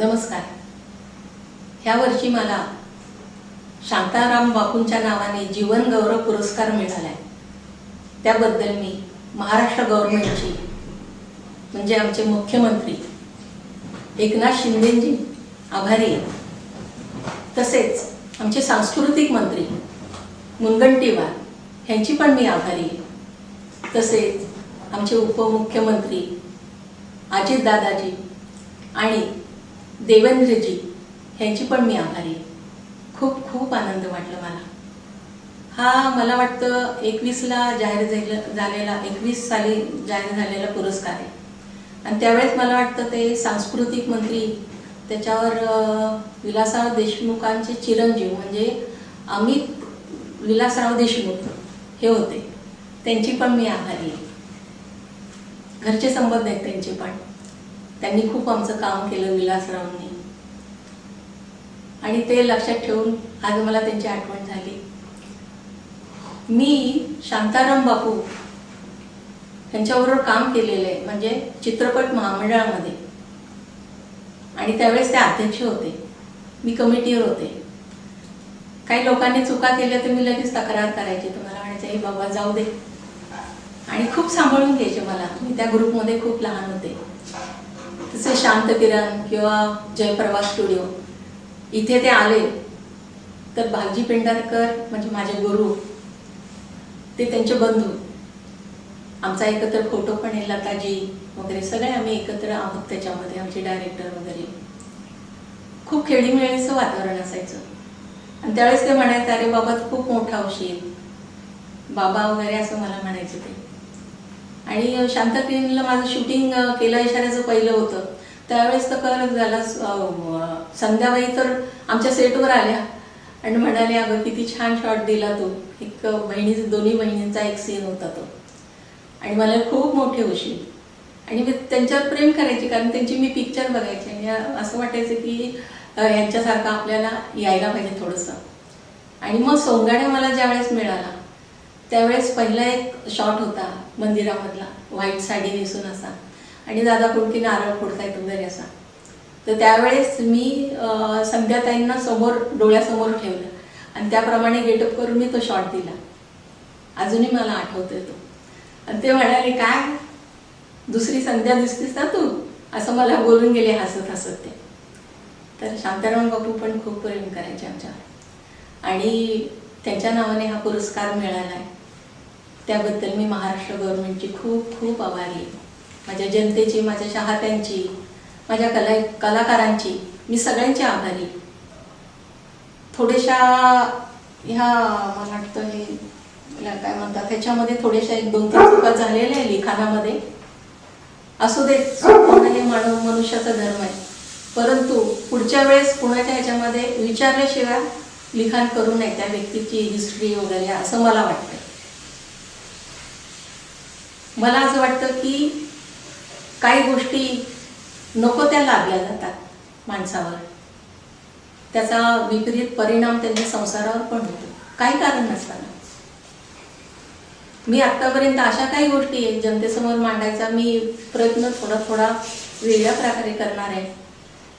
नमस्कार. ह्या वर्षी मला शांताराम बापूंच्या नावाने जीवन गौरव पुरस्कार मिळाला आहे त्याबद्दल मी महाराष्ट्र गव्हर्नमेंटची म्हणजे आमचे मुख्यमंत्री एकनाथ शिंदेजी आभारी आहे तसेच आमचे सांस्कृतिक मंत्री मुनगंटीवार ह्यांची पण मी आभारी आहे. तसेच आमचे उपमुख्यमंत्री अजितदादाजी आणि देवेंद्रजी ह्यांची पण मी आभारी आहे. खूप खूप आनंद वाटला मला. हा मला वाटतं एकवीसला जाहीर झाले- झालेला एकवीस साली जाहीर झालेला पुरस्कार आहे. आणि त्यावेळेस मला वाटतं ते सांस्कृतिक मंत्री त्याच्यावर विलासराव देशमुखांचे चिरंजीव म्हणजे अमित विलासराव देशमुख हे होते. त्यांची पण मी आभारी आहे. घरचे संबंध आहेत त्यांचे पण. त्यांनी खूप आमचं काम केलं विलासरावनी. आणि ते लक्षात ठेवून आज मला त्यांची आठवण झाली. मी शांताराम बापू त्यांच्याबरोबर काम केलेलं आहे म्हणजे चित्रपट महामंडळामध्ये. आणि त्यावेळेस ते अध्यक्ष होते. मी कमिटीवर होते. काही लोकांनी चुका केल्या तर मी लगेच तक्रार करायची. तुम्हाला म्हणायचं हे बाबा जाऊ दे. आणि खूप सांभाळून घ्यायचे मला. मी त्या ग्रुपमध्ये खूप लहान होते. जसे शांत किरण किंवा जयप्रभा स्टुडिओ इथे ते आले. तर भालजी पेंढारकर म्हणजे माझे गुरु ते त्यांचे बंधू. आमचा एकत्र फोटो पण आहे लताजी वगैरे सगळे आम्ही एकत्र आहोत त्याच्यामध्ये आमचे डायरेक्टर वगैरे. खूप खेळीमेळीचं वातावरण असायचं. आणि त्यावेळेस ते म्हणायचं अरे बाबा खूप मोठा होशील. बाबा वगैरे असं मला म्हणायचं ते. आणि शांता फिल्मला माझं शूटिंग केलं इशाऱ्याचं पहिलं होतं. त्यावेळेस तर कळत झाला संध्याबाई तर आमच्या सेटवर आल्या. आणि म्हणाले अगं किती छान शॉट दिला तो. एक बहिणी दोन्ही बहिणींचा एक सीन होता तो. आणि मला खूप मोठे होशील आणि मी त्यांच्यावर प्रेम करायची कारण त्यांची मी पिक्चर बघायची. आणि असं वाटायचं की अं, यांच्यासारखं आपल्याला यायला पाहिजे थोडंसं. आणि मग सोंगाड्या मला ज्यावेळेस मिळाला त्यावेळेस पहिला एक शॉट होता मंदिरामधला व्हाईट साडी नेसून असा. आणि दादा कुडकी नारळ फोडतायत वगैरे असा. तर त्यावेळेस मी संध्याताईंना समोर डोळ्यासमोर ठेवलं. आणि त्याप्रमाणे गेटअप करून मी तो शॉट दिला. अजूनही मला आठवतोय तो. आणि ते म्हणाले काय? दुसरी संध्या दिसतीस ना तू? असं मला बोलून गेले हसत हसत ते. तर शांताराम बापू पण खूप प्रेम करायचे आमच्यावर. आणि त्यांच्या नावाने हा पुरस्कार मिळाला आहे त्याबद्दल मी महाराष्ट्र गव्हर्नमेंटची खूप खूप आभारी माझ्या जनतेची माझ्या चाहत्यांची माझ्या कला कलाकारांची मी सगळ्यांची आभारी थोड्याशा ह्या मला वाटतं हे काय म्हणतात ह्याच्यामध्ये थोड्याशा एक दोन तीन चुका झालेल्या आहे लिखाणामध्ये. असू दे हे मानव मनुष्याचा धर्म आहे. परंतु पुढच्या वेळेस कुणाच्या ह्याच्यामध्ये विचारल्याशिवाय लिखाण करू नये त्या व्यक्तीची हिस्ट्री वगैरे असं मला वाटतं मला असं वाटतं की काही गोष्टी नको त्या लाभल्या जातात माणसावर. त्याचा विपरीत परिणाम त्यांच्या संसारावर पण होतो. काही कारण नसताना. मी आत्तापर्यंत अशा काही गोष्टी आहेत जनतेसमोर मांडायचा मी प्रयत्न थोडा थोडा वेगळ्या प्रकारे करणार आहे.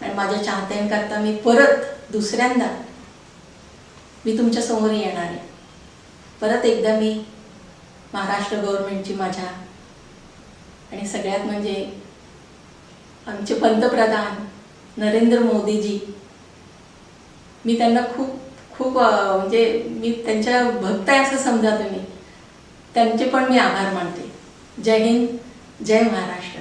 आणि माझ्या चाहत्यांकरता मी परत दुसऱ्यांदा मी तुमच्यासमोर येणार आहे. परत एकदा मी महाराष्ट्र गव्हर्नमेंटची माझ्या आणि सगळ्यात म्हणजे आमचे पंतप्रधान नरेंद्र मोदीजी मी त्यांना खूप खूप म्हणजे मी त्यांच्या भक्त आहे असं समजा तुम्ही त्यांचे पण मी आभार मानते. जय हिंद जय महाराष्ट्र.